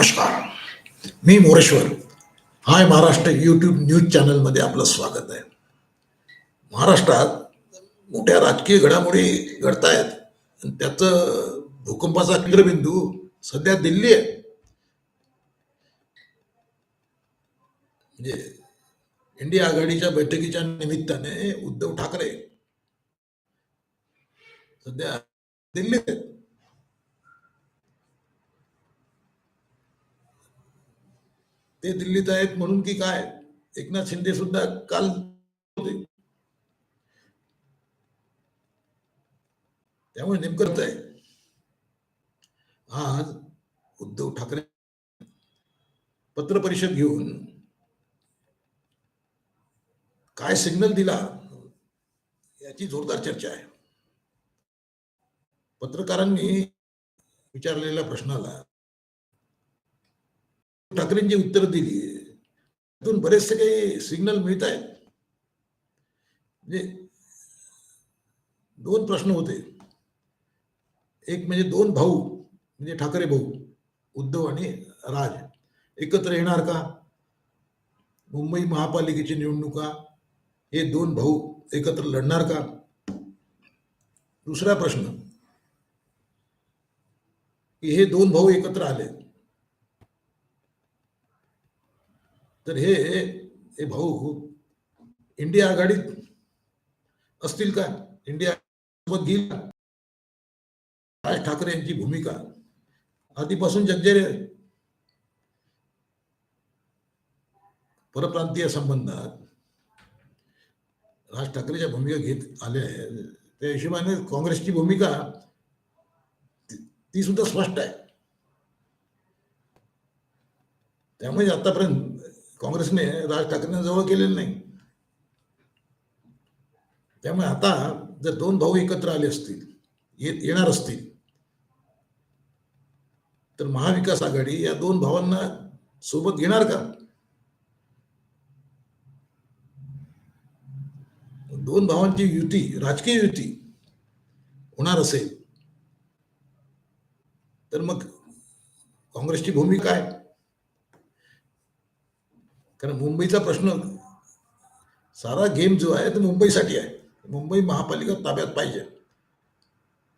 नमस्कार. मी Moreshwar. Hi Maharashtra YouTube news चॅनलमध्ये आपलं स्वागत आहे. महाराष्ट्रात मोठ्या राजकीय घडामोडी घडतायत. आणि त्याचं भूकंपाचा केंद्रबिंदू सध्या दिल्ली आहे. म्हणजे इंडिया आघाडीच्या बैठकीच्या निमित्ताने उद्धव ठाकरे सध्या दिल्लीत आहेत. ते दिल्लीत आहेत म्हणून की काय? एकनाथ शिंदे सुद्धा काल होते. त्यामुळे नेमकं आहे आज उद्धव ठाकरे पत्र परिषद घेऊन काय सिग्नल दिला याची जोरदार चर्चा आहे. पत्रकारांनी विचारलेल्या प्रश्नाला ठाकरेंची उत्तर दिली. त्यातून बरेचसे काही सिग्नल मिळत आहेत. म्हणजे दोन प्रश्न होते. एक म्हणजे दोन भाऊ, म्हणजे ठाकरे भाऊ, उद्धव आणि राज, एकत्र येणार का? मुंबई महापालिकेची निवडणुका हे दोन भाऊ एकत्र लढणार का? दुसरा प्रश्न, की हे दोन भाऊ एकत्र आले तर हे हे भाऊ, इंडिया आघाडीत असतील का? इंडिया सोबत घेईल राज ठाकरे यांची भूमिका. आधीपासून जगजेरे. परप्रांतीय संबंधात राज ठाकरेच्या भूमिका घेत आले आहे. त्या हिशोबाने काँग्रेसची भूमिका ती सुद्धा स्पष्ट आहे. त्यामुळे आतापर्यंत काँग्रेसने राज ठाकरेंना जवळ केलेलं नाही. त्यामुळे आता जर दोन भाऊ एकत्र आले असतील येणार असतील तर महाविकास आघाडी या दोन भावांना सोबत घेणार का? दोन भावांची युती राजकीय युती होणार असेल तर मग काँग्रेसची भूमिका काय? कारण मुंबईचा प्रश्न सारा गेम जो आहे तो मुंबईसाठी आहे. मुंबई महापालिका ताब्यात पाहिजे.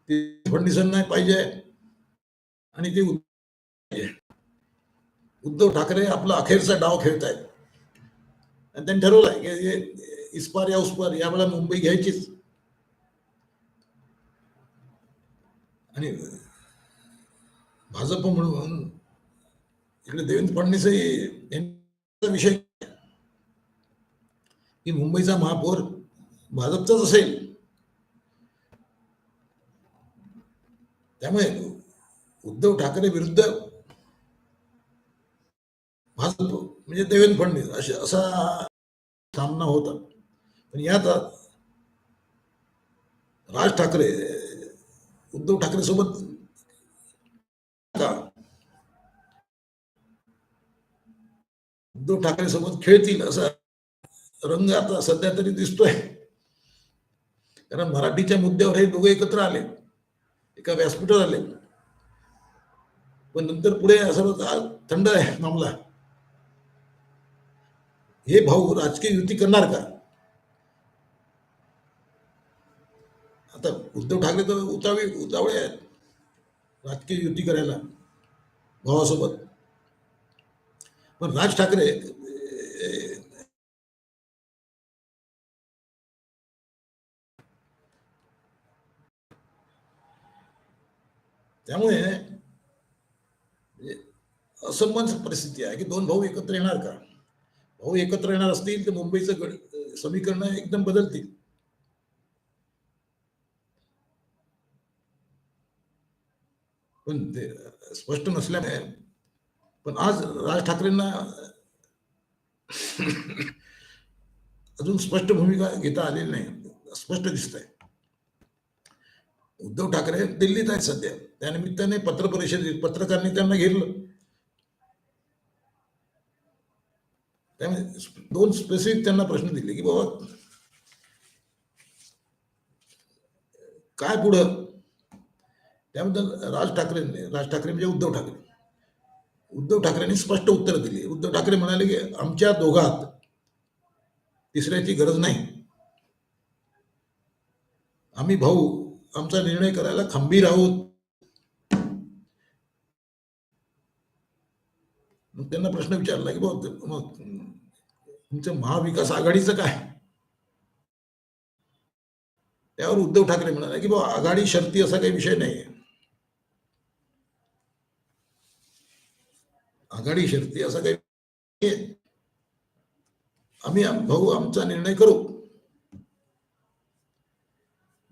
ते फडणवीसांना पाहिजे आणि ते उद्धव उद्धव ठाकरे आपला अखेरचा डाव खेळत आहेत आणि त्यांनी ठरवलंय की इस्पार या उस्पार या वेळा मुंबई घ्यायचीच. आणि भाजप म्हणून इकडे देवेंद्र फडणवीसही विषय. की मुंबईचा महापौर भाजपचाच असेल. त्यामुळे उद्धव ठाकरे विरुद्ध भाजप म्हणजे देवेंद्र फडणवीस अशा असा सामना होता. पण यात राज ठाकरे उद्धव ठाकरे सोबत का उद्धव ठाकरे सोबत खेळतील असा रंग आता सध्या तरी दिसतोय. कारण मराठीच्या मुद्द्यावर हे दोघे एकत्र आले. एका व्यासपीठावर आले. पण नंतर पुढे असं थंड आहे मामला. हे भाऊ राजकीय युती करणार का? आता उद्धव ठाकरे तर उतावी उतावळे आहेत. राजकीय युती करायला भावासोबत. पण राज ठाकरे, त्यामुळे असमंज परिस्थिती आहे की दोन भाऊ एकत्र येणार का? भाऊ एकत्र येणार असतील तर मुंबईचं समीकरण एकदम बदलतील. पण ते स्पष्ट नसल्यामुळे पण आज राज ठाकरेंना अजून स्पष्ट भूमिका घेता आलेली नाही. स्पष्ट दिसत आहे उद्धव ठाकरे दिल्लीत आहेत सध्या. त्यानिमित्ताने पत्र परिषदेत पत्रकारांनी त्यांना घेरलं. त्यामुळे दोन स्पेसिफिक त्यांना प्रश्न दिले की बाबा काय पुढं? त्याबद्दल राज ठाकरेंनी राज ठाकरे म्हणजे उद्धव ठाकरे. उद्धव ठाकरेंनी स्पष्ट उत्तर दिले. उद्धव ठाकरे म्हणाले की आमच्या दोघात तिसऱ्याची गरज नाही. आम्ही भाऊ आमचा निर्णय करायला खंबीर आहोत. मग त्यांना प्रश्न विचारला की भाऊ मग तुमचं महाविकास आघाडीचं काय? त्यावर उद्धव ठाकरे म्हणाले की बाबा आघाडी शर्ती असा काही विषय नाही आघाडी शर्ती असा काही आम्ही भाऊ आमचा निर्णय करू.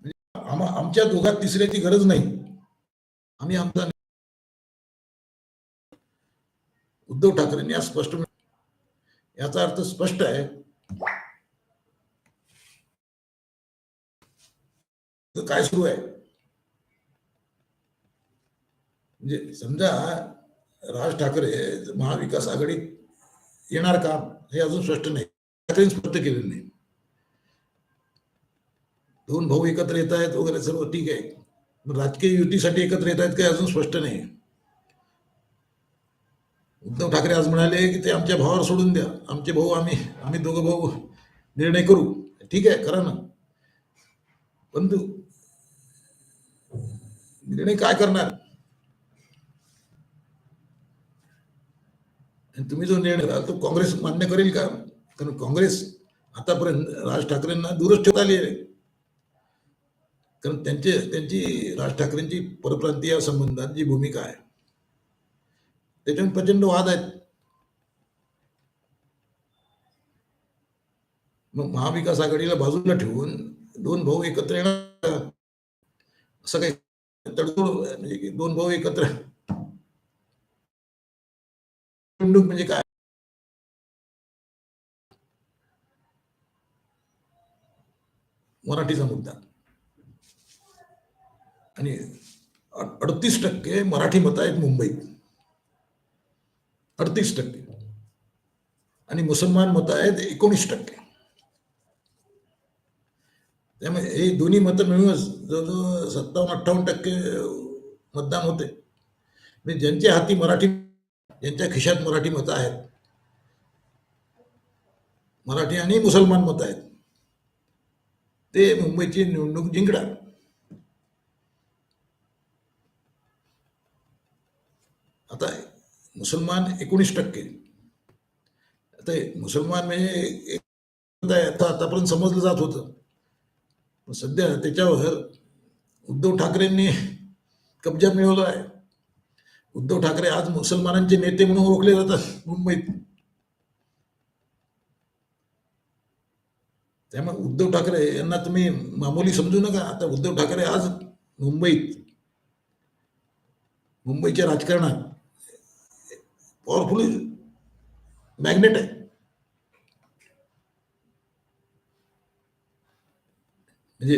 म्हणजे आमच्या दोघात तिसऱ्याची गरज नाही. आम्ही आमचा उद्धव ठाकरेंनी आज स्पष्ट याचा अर्थ स्पष्ट आहे. काय सुरू आहे? म्हणजे समजा राज ठाकरे महाविकास आघाडीत येणार का? हे अजून स्पष्ट नाही. ठाकरेंनी स्पष्ट केलेलं नाही. दोन भाऊ एकत्र येत आहेत वगैरे सर्व ठीक आहे. राजकीय युतीसाठी एकत्र येत आहेत काही अजून स्पष्ट नाही. उद्धव ठाकरे आज म्हणाले की ते आमच्या भावावर सोडून द्या. आमचे भाऊ आम्ही आम्ही दोघं भाऊ निर्णय करू. ठीक आहे करा ना. परंतु निर्णय काय करणार आणि तुम्ही जो निर्णय कराल तो काँग्रेस मान्य करेल का? कारण काँग्रेस आतापर्यंत राज ठाकरेंना दूरच ठेवता आली आहे. कारण त्यांचे त्यांची राज ठाकरेंची परप्रांतीय संबंधात जी भूमिका आहे त्याच्यावर प्रचंड वाद आहेत. मग महाविकास आघाडीला बाजूला ठेवून दोन भाऊ एकत्र येणार. असं काही तडजोड म्हणजे दोन भाऊ एकत्र निवडणूक म्हणजे काय? मराठीचा मुद्दा. आणि अडतीस टक्के मराठी मत आहेत मुंबईत. अडतीस टक्के. आणि मुसलमान मत आहेत एकोणीस टक्के. त्यामुळे हे दोन्ही मतं मिळूनच जवळजवळ सत्तावन्न अठ्ठावन्न टक्के मतदान होते. म्हणजे ज्यांच्या हाती मराठी ज्यांच्या खिशात मराठी मतं आहेत. मराठी आणि मुसलमान मतं आहेत. ते मुंबईची निवडणूक जिंकणार. आता मुसलमान एकोणीस टक्के. आता मुसलमान म्हणजे आता आतापर्यंत समजलं जात होतं. पण सध्या त्याच्यावर उद्धव ठाकरेंनी कब्जा मिळवला आहे. उद्धव ठाकरे आज मुसलमानांचे नेते म्हणून ओळखले जातात मुंबईत. त्यामुळे उद्धव ठाकरे यांना तुम्ही मामूली समजू नका. आता उद्धव ठाकरे आज मुंबईत. मुंबईच्या राजकारणात पॉवरफुल मॅग्नेट आहे. म्हणजे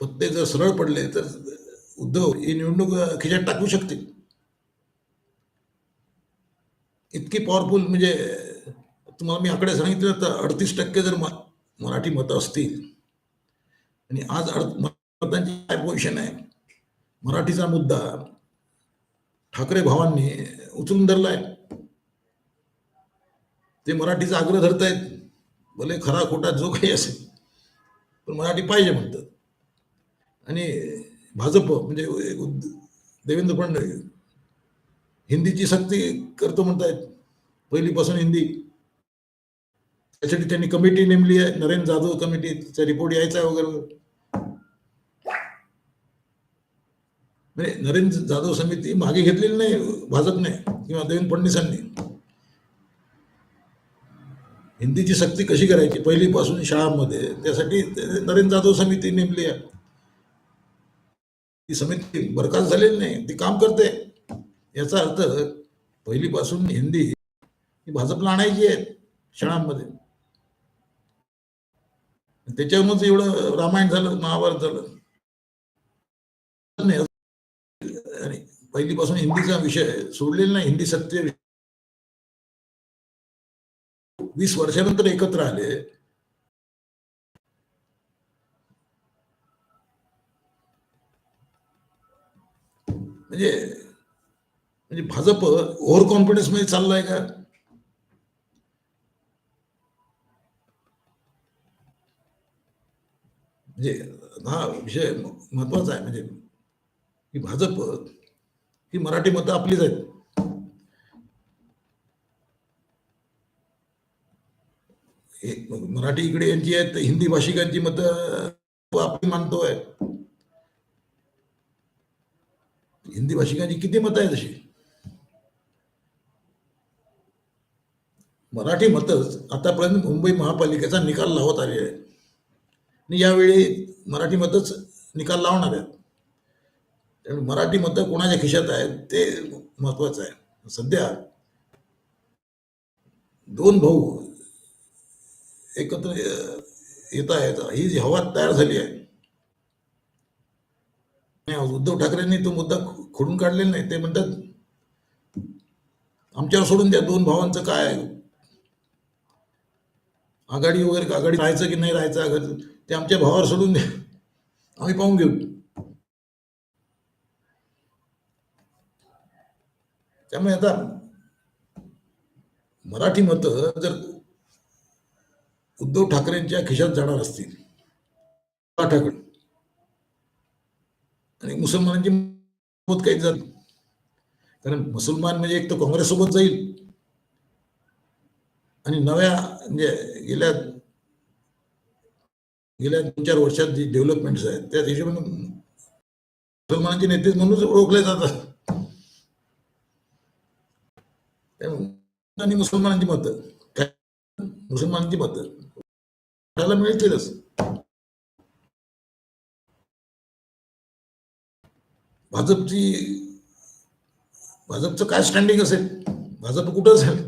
पत्ते जर सरळ पडले तर उद्धव ही निवडणूक खिशात टाकू शकतील. इतकी पॉवरफुल म्हणजे तुम्हाला मी आकडे सांगितले तर अडतीस टक्के जर म- मराठी मतं असतील आणि आज अड मतांची काय पोझिशन आहे. मराठीचा मुद्दा ठाकरे भावांनी उचलून धरलाय ते मराठीचा आग्रह धरतायत. भले खरा खोटा जो काही असेल पण मराठी पाहिजे म्हणतात. आणि भाजप म्हणजे देवेंद्र फडणवीस. हिंदीची सक्ती करतो म्हणतायत. पहिलीपासून हिंदी. त्यासाठी त्यांनी कमिटी नेमली आहे. नरेंद्र जाधव कमिटीचा रिपोर्ट यायचा आहे वगैरे. म्हणजे नरेंद्र जाधव समिती मागे घेतलेली नाही भाजपने किंवा देवेंद्र फडणवीसांनी. हिंदीची सक्ती कशी करायची? पहिलीपासून शाळांमध्ये. त्यासाठी नरेंद्र जाधव समिती नेमली आहे. ती समिती बरखास्त झालेली नाही ती काम करते. याचा अर्थ पहिलीपासून हिंदी ही भाजपला आणायची आहे शाळांमध्ये त्याच्यावरूनच एवढं रामायण झालं महाभारत झालं. आणि पहिलीपासून हिंदीचा विषय सोडलेला नाही हिंदी सत्य वीस वर्षानंतर एकत्र आले. म्हणजे म्हणजे भाजप ओव्हर कॉन्फिडन्समध्ये चाललाय का? म्हणजे हा विषय महत्त्वाचा आहे. म्हणजे की भाजप ही मराठी मतं आपलीच आहेत. हे मराठी इकडे यांची आहेत हिंदी भाषिकांची मतं आपली मानतोय. हिंदी भाषिकांची किती मतं आहेत अशी मराठी मतच आतापर्यंत मुंबई महापालिकेचा निकाल लावत आले आहे आणि यावेळी मराठी मतच निकाल लावणार आहेत. त्यामुळे मराठी मतं कोणाच्या खिशात आहेत ते महत्वाचं आहे. सध्या दोन भाऊ एकत्र येत आहेत. ही जी हवा तयार झाली आहे नाही, उद्धव ठाकरेंनी तो मुद्दा खोडून काढलेला नाही. ते म्हणतात आमच्यावर सोडून द्या दोन भावांचं काय आहे? आघाडी वगैरे आघाडी राहायचं की नाही राहायचं आघाडी ते आमच्या भावावर सोडून द्या. आम्ही पाहून घेऊ. त्यामुळे आता मराठी मतं जर उद्धव ठाकरेंच्या खिशात जाणार असतील ठाकरे आणि मुसलमानांची मत काहीच जात कारण मुसलमान म्हणजे एक तर काँग्रेस सोबत जाईल. आणि नव्या म्हणजे गेल्या गेल्या दोन चार वर्षात जी डेव्हलपमेंट्स आहेत त्या हिशोबाने मुसलमानांचे नेते म्हणूनच ओळखले जातात. आणि मुसलमानांची मतं. काय मुसलमानांची मतं. मिळतीलच. भाजपची भाजपचं काय स्टँडिंग असेल? भाजप कुठं झालं